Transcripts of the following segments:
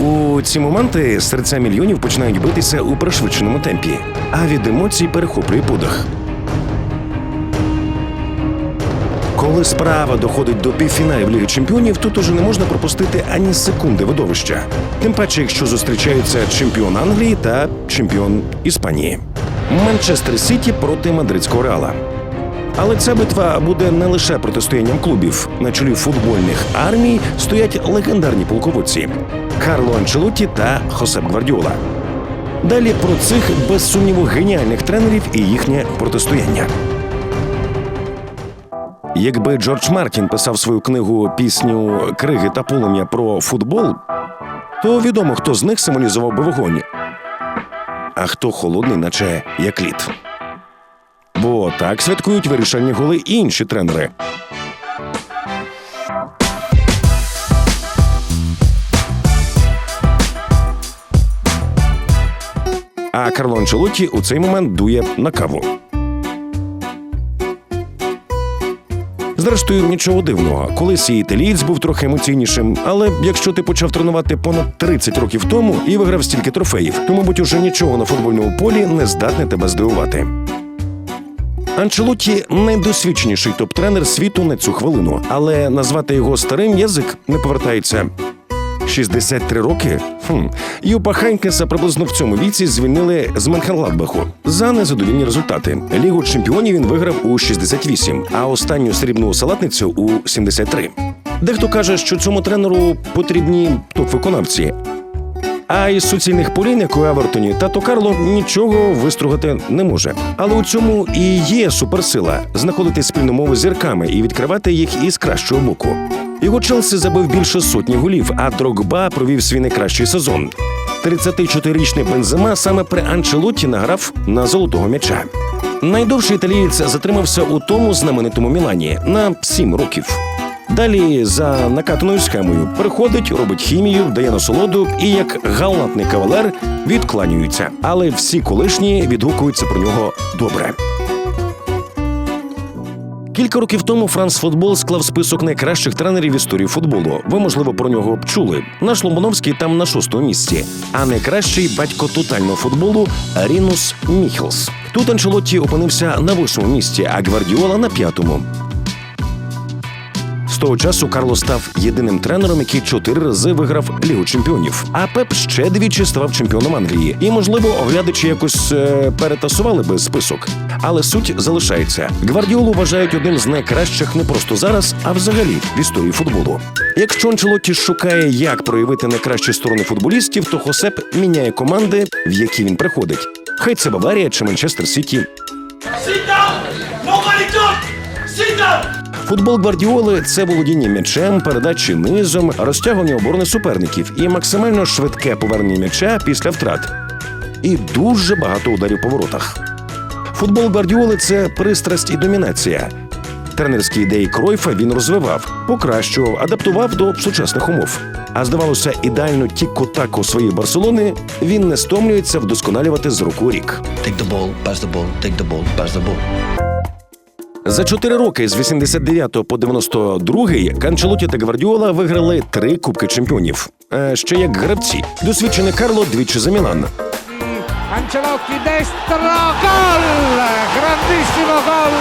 У ці моменти серця мільйонів починають битися у пришвидшеному темпі, а від емоцій перехоплює подих. Коли справа доходить до півфіналів Ліги Чемпіонів, тут уже не можна пропустити ані секунди видовища. Тим паче, якщо зустрічаються чемпіон Англії та чемпіон Іспанії. Манчестер Сіті проти мадридського реала. Але ця битва буде не лише протистоянням клубів. На чолі футбольних армій стоять легендарні полководці Карло Анчелотті та Хосеп Гвардіола. Далі про цих без сумніву геніальних тренерів і їхнє протистояння. Якби Джордж Мартін писав свою книгу пісню Криги та полум'я про футбол, то відомо, хто з них символізував би вогонь, а хто холодний, наче як лід. Бо так святкують вирішальні голи інші тренери. А Карло Анчелотті у цей момент дує на каву. Зрештою, нічого дивного. Колись і італієць був трохи емоційнішим, але якщо ти почав тренувати понад 30 років тому і виграв стільки трофеїв, то, мабуть, уже нічого на футбольному полі не здатне тебе здивувати. Анчелотті найдосвідченіший топ-тренер світу на цю хвилину, але назвати його старим язик не повертається. 63 роки? Хм. Юпа Хайнкеса приблизно в цьому віці звільнили з Менхенладбаху за незадовільні результати. Лігу чемпіонів він виграв у 68, а останню срібну салатницю у 73. Дехто каже, що цьому тренеру потрібні топ-виконавці. А із суцільних полін, як у Евертоні, тато Карло нічого вистругати не може. Але у цьому і є суперсила знаходити спільну мову з зірками і відкривати їх із кращого боку. Його Челсі забив більше сотні голів, а Дрогба провів свій найкращий сезон. 34-річний Бензема саме при Анчелотті награв на золотого м'яча. Найдовший італієць затримався у тому знаменитому Мілані на 7 років. Далі за накатаною схемою приходить, робить хімію, дає насолоду і як галантний кавалер відкланюється. Але всі колишні відгукуються про нього добре. Кілька років тому Франс Футбол склав список найкращих тренерів історії футболу. Ви, можливо, про нього чули. Наш Ломоновський там на шостому місці. А найкращий батько тотального футболу Рінус Міхелс. Тут Анчелотті опинився на восьмому місці, а Гвардіола на п'ятому. Того часу Карло став єдиним тренером, який чотири рази виграв Лігу чемпіонів. А Пеп ще двічі ставав чемпіоном Англії. І, можливо, оглядачі якось е, перетасували би список. Але суть залишається. Гвардіолу вважають одним з найкращих не просто зараз, а взагалі в історії футболу. Якщо Анчелотті шукає, як проявити найкращі сторони футболістів, то Хосеп міняє команди, в які він приходить. Хай це Баварія чи Манчестер Сіті. Sit down! Nobody talk! Футбол Гвардіоли це володіння м'ячем, передачі низом, розтягування оборони суперників і максимально швидке повернення м'яча після втрат. І дуже багато ударів по воротах. Футбол Гвардіоли це пристрасть і домінація. Тренерські ідеї Кройфа він розвивав, покращував, адаптував до сучасних умов. А здавалося, ідеально тіко-тако своєї Барселони він не стомлюється вдосконалювати з року рік. Take the ball, pass the ball, take the ball, pass the ball. За чотири роки з 89 по 92 Канчелоті та Гвардіола виграли три кубки чемпіонів. Е, ще як гравці. Досвідчений Карло двічі за Мілан. Ancelotti дестро гол! Grandissimo гол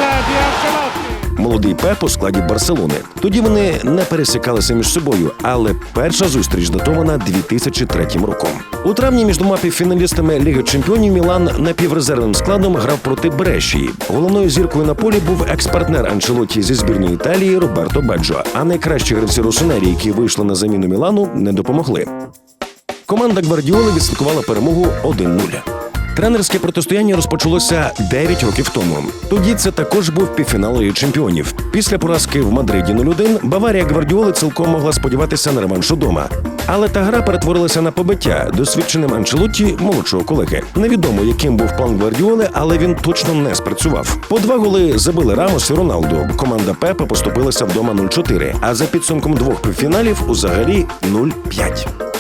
Ancelotti! Молодий Пеп у складі Барселони. Тоді вони не пересікалися між собою, але перша зустріч датована 2003 роком. У травні між двома півфіналістами Ліги Чемпіонів Мілан напіврезервним складом грав проти Брешії. Головною зіркою на полі був екс-партнер Анчелоті зі збірної Італії Роберто Беджо. А найкращі гравці Росонері, які вийшли на заміну Мілану, не допомогли. Команда Гвардіоли відслідкувала перемогу 1-0. Тренерське протистояння розпочалося 9 років тому. Тоді це також був півфінал Ліги чемпіонів. Після поразки в Мадриді 0-1 Баварія Гвардіоли цілком могла сподіватися на реванш удома. Але та гра перетворилася на побиття досвідченим Анчелотті молодшого колеги. Невідомо, яким був план Гвардіоли, але він точно не спрацював. По два голи забили Рамос і Роналду. Команда Пепа поступилася вдома 0-4, а за підсумком двох півфіналів узагалі 0-5.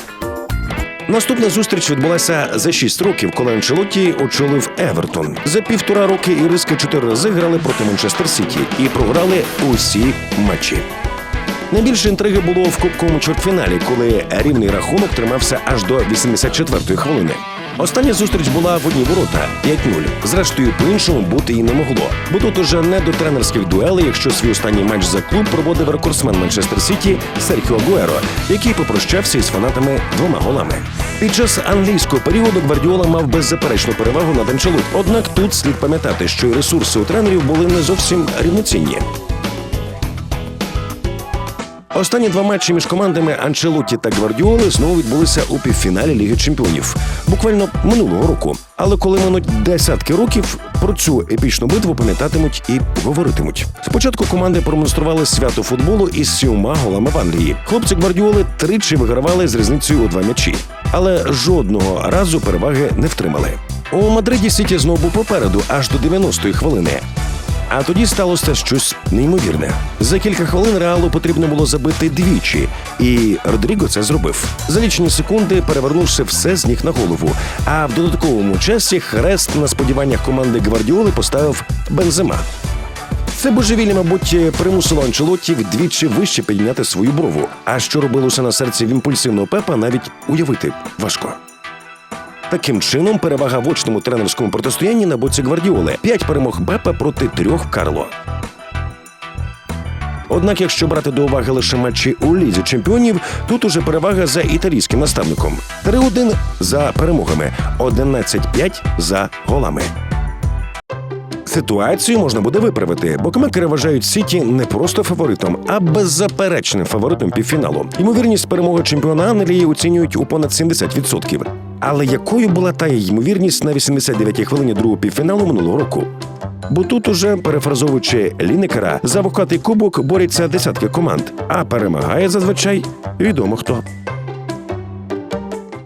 Наступна зустріч відбулася за 6 років, коли Анчелотті очолив Евертон. За півтора роки іриски чотири рази грали проти Манчестер Сіті і програли усі матчі. Найбільше інтриги було в кубковому чвертьфіналі, коли рівний рахунок тримався аж до 84-ї хвилини. Остання зустріч була в одні ворота 5-0. Зрештою, по-іншому бути і не могло. Бо тут уже не до тренерських дуелей, якщо свій останній матч за клуб проводив рекордсмен Манчестер Сіті Серхіо Агуеро, який попрощався із фанатами двома голами. Під час англійського періоду Гвардіола мав беззаперечну перевагу над Анчелот. Однак тут слід пам'ятати, що ресурси у тренерів були не зовсім рівноцінні. Останні два матчі між командами Анчелотті та Гвардіоли знову відбулися у півфіналі Ліги Чемпіонів, буквально минулого року. Але коли минуть десятки років, про цю епічну битву пам'ятатимуть і говоритимуть. Спочатку команди промонстрували свято футболу із сіома голами в Англії. Хлопці Гвардіоли тричі вигравали з різницею у два м'ячі, але жодного разу переваги не втримали. У Мадриді Сіті знову попереду аж до 90-ї хвилини. А тоді сталося щось неймовірне. За кілька хвилин реалу потрібно було забити двічі, і Родріго це зробив. За лічені секунди перевернувши все з ніг на голову. А в додатковому часі хрест на сподіваннях команди Гвардіоли поставив Бензема. Це божевілля, мабуть, примусило Анчелотті вдвічі вище підняти свою брову. А що робилося на серці в імпульсивного Пепа, навіть уявити важко. Таким чином, перевага в очному тренерському протистоянні на боці Гвардіоли. П'ять перемог Бепа проти трьох Карло. Однак, якщо брати до уваги лише матчі у лізі чемпіонів, тут уже перевага за італійським наставником. 3-1 за перемогами, 11-5 за голами. Ситуацію можна буде виправити. Букмекери вважають Сіті не просто фаворитом, а беззаперечним фаворитом півфіналу. Ймовірність перемоги чемпіона Англії оцінюють у понад 70%. Але якою була та ймовірність на 89-й хвилині другого півфіналу минулого року? Бо тут уже, перефразовуючи Лінекера, за вокатий кубок борються десятки команд, а перемагає зазвичай відомо хто.